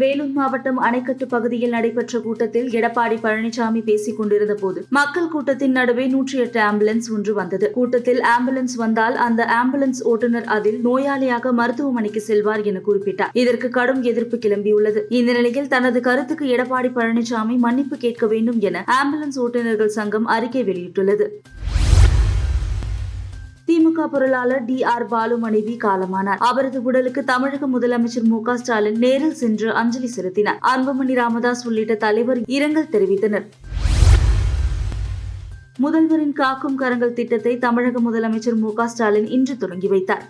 வேலூர் மாவட்டம் அணைக்கட்டு பகுதியில் நடைபெற்ற கூட்டத்தில் எடப்பாடி பழனிசாமி பேசிக் கொண்டிருந்த போது மக்கள் கூட்டத்தின் நடுவே நூற்றி எட்டு ஆம்புலன்ஸ் ஒன்று வந்தது. கூட்டத்தில் ஆம்புலன்ஸ் வந்தால் அந்த ஆம்புலன்ஸ் ஓட்டுநர் அதில் நோயாளியாக மருத்துவமனைக்கு செல்வார் என குறிப்பிட்டார். இதற்கு கடும் எதிர்ப்பு கிளம்பியுள்ளது. இந்த நிலையில் தனது கருத்துக்கு எடப்பாடி பழனிசாமி மன்னிப்பு கேட்க வேண்டும் என ஆம்புலன்ஸ் ஓட்டுநர்கள் சங்கம் அறிக்கை வெளியிட்டுள்ளது. திமுக பொருளாளர் டி ஆர் பாலு மனைவி காலமானார். அவரது உடலுக்கு தமிழக முதலமைச்சர் மு க ஸ்டாலின் நேரில் சென்று அஞ்சலி செலுத்தினார். அன்புமணி ராமதாஸ் உள்ளிட்ட தலைவர் இரங்கல் தெரிவித்தனர். முதல்வரின் காக்கும் கரங்கள் திட்டத்தை தமிழக முதலமைச்சர் மு க ஸ்டாலின் இன்று தொடங்கி வைத்தார்.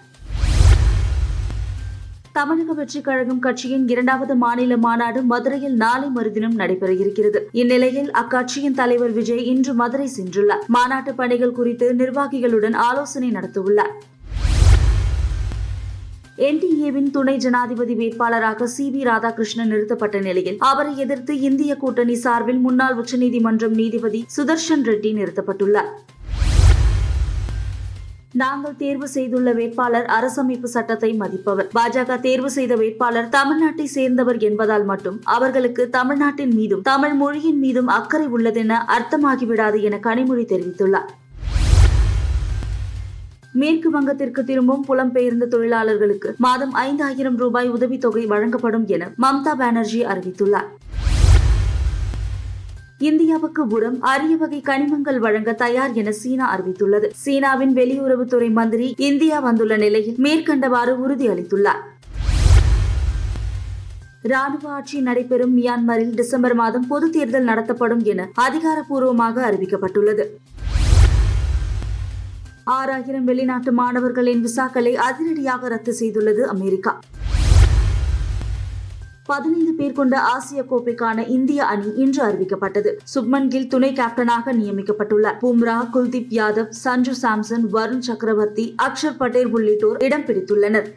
தமிழக வெற்றிக் கழகம் கட்சியின் இரண்டாவது மாநில மாநாடு மதுரையில் நாளை மறுதினம் நடைபெற இருக்கிறது இந்நிலையில் அக்கட்சியின் தலைவர் விஜய் இன்று மதுரை சென்றுள்ளார். மாநாட்டு பணிகள் குறித்து நிர்வாகிகளுடன் ஆலோசனை நடத்தவுள்ளார். என்டிஏவின் துணை ஜனாதிபதி வேட்பாளராக சி வி ராதாகிருஷ்ணன் நிறுத்தப்பட்ட நிலையில் அவரை எதிர்த்து இந்திய கூட்டணி சார்பில் முன்னாள் உச்சநீதிமன்றம் நீதிபதி சுதர்ஷன் ரெட்டி நிறுத்தப்பட்டுள்ளார். நாங்கள் தேர்வு செய்துள்ள வேட்பாளர் அரசமைப்பு சட்டத்தை மதிப்பவர். பாஜக தேர்வு செய்த வேட்பாளர் தமிழ்நாட்டை சேர்ந்தவர் என்பதால் மட்டும் அவர்களுக்கு தமிழ்நாட்டின் மீதும் தமிழ் மொழியின் மீதும் அக்கறை உள்ளதென அர்த்தமாகிவிடாது என கனிமொழி தெரிவித்துள்ளார். மேற்கு வங்கத்திற்கு திரும்பும் புலம்பெயர்ந்த தொழிலாளர்களுக்கு மாதம் ஐந்தாயிரம் ரூபாய் உதவித்தொகை வழங்கப்படும் என மம்தா பானர்ஜி அறிவித்துள்ளார். இந்தியாவுக்கு உரம் அரிய வகை கனிமங்கள் வழங்க தயார் என சீனா அறிவித்துள்ளது. சீனாவின் வெளியுறவுத்துறை மந்திரி இந்தியா வந்துள்ள நிலையில் மேற்கண்டவாறு உறுதியளித்துள்ளார். ராணுவ ஆட்சி நடைபெறும் மியான்மரில் டிசம்பர் மாதம் பொது தேர்தல் நடத்தப்படும் என அதிகாரப்பூர்வமாக அறிவிக்கப்பட்டுள்ளது. ஆறாயிரம் வெளிநாட்டு மாணவர்களின் விசாக்களை அதிரடியாக ரத்து செய்துள்ளது அமெரிக்கா. பதினைந்து பேர் கொண்ட ஆசிய கோப்பைக்கான இந்திய அணி இன்று அறிவிக்கப்பட்டது. சுப்மன் கில் துணை கேப்டனாக நியமிக்கப்பட்டுள்ளார். பும்ரா குல்தீப் யாதவ் சஞ்சு சாம்சன் வருண் சக்கரவர்த்தி அக்ஷர் பட்டேல் உள்ளிட்டோர் இடம் பிடித்துள்ளனர்.